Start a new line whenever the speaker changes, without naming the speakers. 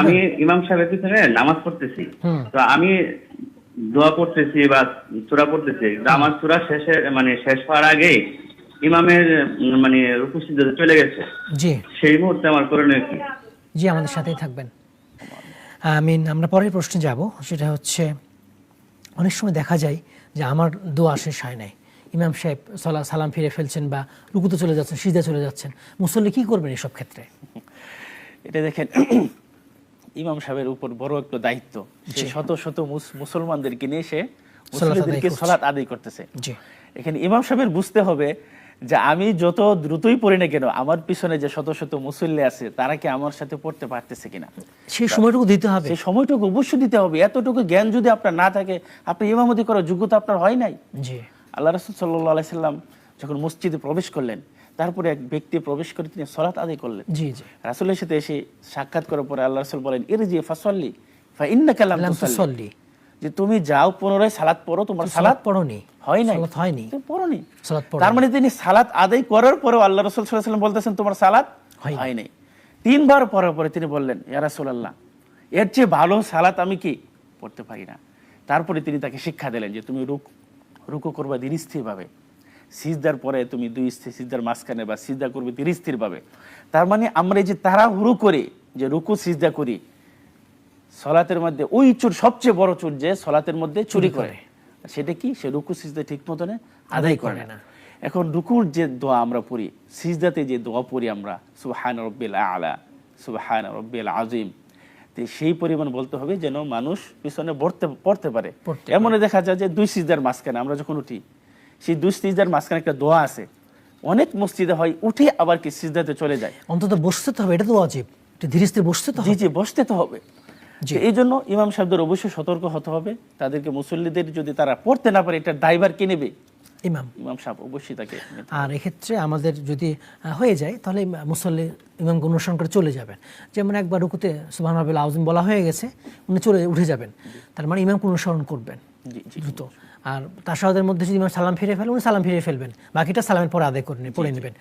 আমি ইমাম সাহেবের পিছনে নামাজ পড়তেছি। তো আমি দোয়া পড়তেছি বা সূরা পড়তেছি আমার সূরা শেষে মানে শেষ হওয়ার আগে ইমামের মানে সিজদাতে চলে গেছে।
জি।
সেই মুহূর্তে আমার করণীয় কি?
জি আমাদের সাথেই থাকবেন। আমিন আমরা পরের প্রশ্নে যাব। সেটা হচ্ছে অনেক সময় দেখা যায় যে আমার দোয়া শেষ হয় নাই। ইমাম সাহেব সালা সালাম ফিরে ফেলছেন বা রুকুতে চলে যাচ্ছেন সিজা চলে যাচ্ছেন। মুসল্লি কি করবেন এসব ক্ষেত্রে?
এটা দেখেন ইমাম সাহেবের উপর বড় একটা দায়িত্ব। সে শত শত মুস- মুসলমানদেরকে নিয়ে সে মুসলিমদেরকে সলাৎ আদায় করতেছে। এখানে ইমাম সাহেবের বুঝতে হবে যে আমি যত দ্রুতই পড়ি না কেন আমার পিছনে যে শত শত মুসল্লি আছে তারা কি আমার সাথে পড়তে পারতেছে কিনা?
সেই সময়টুকু দিতে হবে।
সেই সময়টুকু অবশ্যই দিতে হবে। এতটুকু জ্ঞান যদি আপনার না থাকে আপনি ইমামতি করার যোগ্যতা আপনার হয় নাই।
জি।
আল্লাহ রসুল সাল্লাহ আলাইসাল্লাম যখন মসজিদে প্রবেশ করলেন তারপরে এক ব্যক্তি প্রবেশ করে তিনি সলাৎ আদায় করলেন।
জি জি।
রাসুলের সাথে এসে সাক্ষাৎ করার পরে আল্লাহ রসুল বলেন এর ফাসল্লি ফা ইন্না কালাম
লাম তুসাল্লি।
যে তুমি যাও পুনরায় সালাত পড়ো তোমার
সালাত পড়নি।
হয় নাই।
সালাত হয়নি।
তুমি পড়োনি।
সালাত পড়ো
তার মানে তিনি সালাত আদায় করার পরেও আল্লাহ রসুল সাল্লাম বলতেছেন তোমার সালাত হয় নাই। তিনবার পরার পরে তিনি বললেন ইয়া রাসূলুল্লাহ এর চেয়ে ভালো সালাত আমি কি পড়তে পারি না? তারপরে তিনি তাকে শিক্ষা দিলেন যে তুমি রুক রুকু করবা স্থিরভাবে সিজদার পরে তুমি দুই সিজদার মাঝখানে বা সিজদা করবে ধীর স্থিরভাবে তার মানে আমরা এই যে তাড়াহুড়ো করে যে রুকু সিজদা করি সলাতের মধ্যে ওই চুর সবচেয়ে বড় চুর যে সলাতের মধ্যে চুরি করে। সেটা কি? সে রুকু সিজদা ঠিক মতনে আদায় করে না। এখন রুকুর যে দোয়া আমরা পড়ি সিজদাতে যে দোয়া পড়ি আমরা সুবহান রব্বিল আলা সুবহান রব্বিল আজিম সেই পরিমাণ বলতে হবে যেন মানুষ পিছনে পড়তে পড়তে পারে। এমন দেখা যায় যে দুই সিজদার মাঝখানে আমরা যখন উঠি সেই দুই সিজদার মাঝখানে একটা দোয়া আছে। অনেক মসজিদে হয় উঠে আবার কি সিজদাতে চলে যায়।
অন্তত বসতে তো হবে এটা তো অজীব একটু ধীরে স্থির বসতে তো
জি জি বসতে তো হবে। তো এই জন্য ইমাম সাহেবদের অবশ্যই সতর্ক হতে হবে। তাদেরকে মুসল্লিদের যদি তারা পড়তে না পারে এটার দায়ভার কে নেবে?
ইমাম।
ইমাম সাহেব অবশ্যই তাকে
আর এক্ষেত্রে আমাদের যদি হয়ে যায় তাহলে মুসল্লি ইমামকে অনুসরণ করে চলে যাবেন। যেমন একবার রুকুতে সুবাহ আউজিম বলা হয়ে গেছে উনি চলে উঠে যাবেন। তার মানে ইমামকে অনুসরণ করবেন। দ্রুত। আর তার সাথে মধ্যে যদি সালাম ফিরে ফেলেন উনি সালাম ফিরে ফেলবেন। বাকিটা সালামের পরে আদায় করে পড়ে নেবেন।